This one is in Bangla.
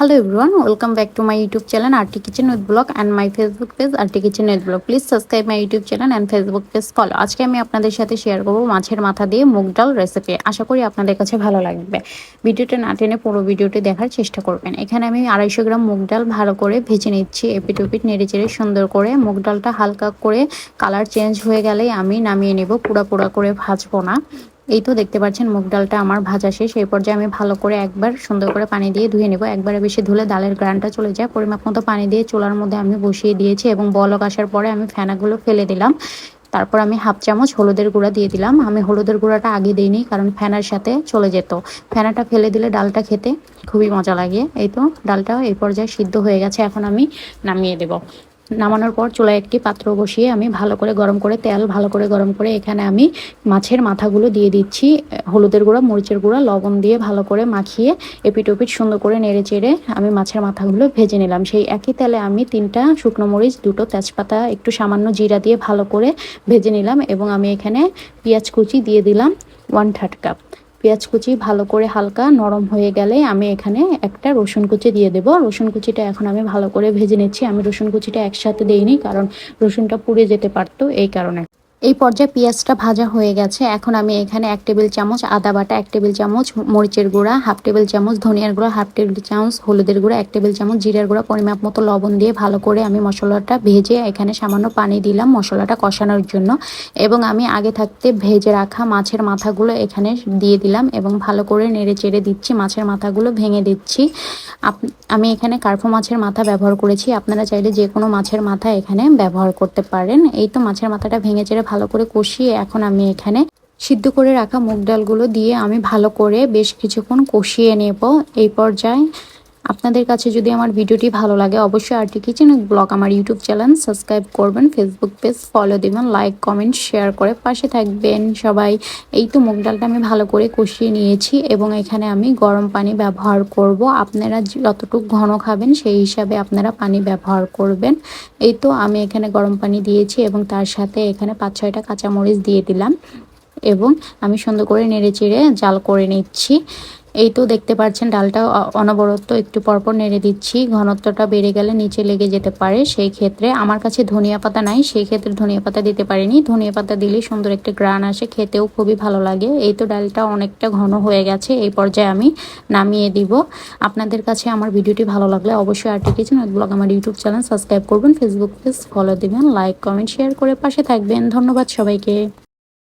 Hello everyone welcome back to my YouTube channel RT kitchen with blog and my Facebook page RT kitchen with blog please subscribe my YouTube channel and Facebook page follow আজকে আমি আপনাদের সাথে শেয়ার করব মাছের মাথা দিয়ে মুগ ডাল রেসিপি আশা করি আপনাদের কাছে ভালো লাগবে। ভিডিওটা না টেনে পুরো ভিডিওটি দেখার চেষ্টা করবেন। এখানে আমি আড়াইশো গ্রাম মুগ ডাল ভালো করে ভেজে নিচ্ছি এপিট ওপিট নেড়ে চেড়ে সুন্দর করে। মুগ ডালটা হালকা করে কালার চেঞ্জ হয়ে গেলেই আমি নামিয়ে নেব। পুরা পুরা করে ভাজবো না। এই তো দেখতে পাচ্ছেন, মুগ ডালটা আমার ভাজা শেষ। এই পর্যায়ে আমি ভালো করে একবার সুন্দর করে পানি দিয়ে ধুয়ে নেব। একবারে বেশি ধুলে ডালের গ্রানটা চলে যায়। পরিমাপ মতো পানি দিয়ে চুলার মধ্যে আমি বসিয়ে দিয়েছি এবং বলক আসার পরে আমি ফেনাগুলো ফেলে দিলাম। তারপর আমি হাফ চামচ হলুদের গুঁড়া দিয়ে দিলাম। আমি হলুদের গুঁড়াটা আগে দিইনি, কারণ ফেনার সাথে চলে যেত। ফেনাটা ফেলে দিলে ডালটা খেতে খুবই মজা লাগে। এই তো ডালটা এই পর্যায়ে সিদ্ধ হয়ে গেছে। এখন আমি নামিয়ে দেবো। নামানোর পর চুলায় একটি পাত্র বসিয়ে আমি ভালো করে গরম করে তেল, ভালো করে গরম করে এখানে আমি মাছের মাথাগুলো দিয়ে দিচ্ছি, হলুদের গুঁড়া, মরিচের গুঁড়া, লবণ দিয়ে ভালো করে মাখিয়ে এপিট ওপিট সুন্দর করে নেড়ে চেড়ে আমি মাছের মাথাগুলো ভেজে নিলাম। সেই একই তেলে আমি তিনটা শুকনো মরিচ, দুটো তেজপাতা, একটু সামান্য জিরা দিয়ে ভালো করে ভেজে নিলাম এবং আমি এখানে পেঁয়াজ কুচি দিয়ে দিলাম ওয়ান থার্ড কাপ পেঁয়াজ কুচি ভালো করে হালকা নরম হয়ে গেলে আমি এখানে একটা রসুন কুচি দিয়ে দেবো। রসুন কুচিটা এখন আমি ভালো করে ভেজে নিচ্ছি। আমি রসুন কুচিটা একসাথে দিইনি, কারণ রসুনটা পুড়ে যেতে পারতো এই কারণে। এই পর্যায়ে পেঁয়াজটা ভাজা হয়ে গেছে। এখন আমি এখানে এক টেবিল চামচ আদা বাটা, এক টেবিল চামচ মরিচের গুঁড়া, হাফ টেবিল চামচ ধনিয়ার গুঁড়া, হাফ টেবিল চামচ হলুদের গুঁড়া, এক টেবিল চামচ জিরার গুঁড়া, পরিমাপ মতো লবণ দিয়ে ভালো করে আমি মশলাটা ভেজে এখানে সামান্য পানি দিলাম মশলাটা কষানোর জন্য। এবং আমি আগে থাকতে ভেজে রাখা মাছের মাথাগুলো এখানে দিয়ে দিলাম এবং ভালো করে নেড়ে চেড়ে দিচ্ছি, মাছের মাথাগুলো ভেঙে দিচ্ছি। আমি এখানে কার্ফো মাছের মাথা ব্যবহার করেছি। আপনারা চাইলে যে কোনো মাছের মাথা এখানে ব্যবহার করতে পারেন। এই তো মাছের মাথাটা ভেঙে চেড়ে ভালো করে কষিয়ে এখন আমি এখানে সিদ্ধ করে রাখা মুগ ডালগুলো দিয়ে আমি ভালো করে বেশ কিছুক্ষণ কষিয়ে নেব। এই পর্যায়ে আপনাদের কাছে যদি আমার ভিডিওটি ভালো লাগে, অবশ্যই আরটি কিচেন ব্লগ আমার ইউটিউব চ্যানেল সাবস্ক্রাইব করবেন ফেসবুক পেজ ফলো দেবেন লাইক কমেন্ট শেয়ার করে পাশে থাকবেন সবাই। এই তো মুগ ডালটা আমি ভালো করে কষিয়ে নিয়েছি এবং এখানে আমি গরম পানি ব্যবহার করব। আপনারা যতটুকু ঘন খাবেন সেই হিসাবে আপনারা পানি ব্যবহার করবেন। এই তো আমি এখানে গরম পানি দিয়েছি এবং তার সাথে এখানে পাঁচ ছয়টা কাঁচামরিচ দিয়ে দিলাম এবং আমি সুন্দর করে নেড়ে চেড়ে জাল করে নিচ্ছি। এই তো দেখতে পাচ্ছেন, ডালটা অনবরত একটু পরপর নেড়ে দিচ্ছি। ঘনত্বটা বেড়ে গেলে নিচে লেগে যেতে পারে। সেই ক্ষেত্রে আমার কাছে ধনিয়া পাতা নাই, সেই ক্ষেত্রে ধনিয়া পাতা দিতে পারিনি। ধনিয়া পাতা দিলে সুন্দর একটা গ্রান আসে, খেতেও খুবই ভালো লাগে। এই তো ডালটা অনেকটা ঘন হয়ে গেছে, এই পর্যায়ে আমি নামিয়ে দিব। আপনাদের কাছে আমার ভিডিওটি ভালো লাগলে অবশ্যই আর্টি কিচেন ব্লগ আমার ইউটিউব চ্যানেল সাবস্ক্রাইব করবেন ফেসবুক পেজ ফলো দেবেন, লাইক, কমেন্ট, শেয়ার করে পাশে থাকবেন। ধন্যবাদ সবাইকে।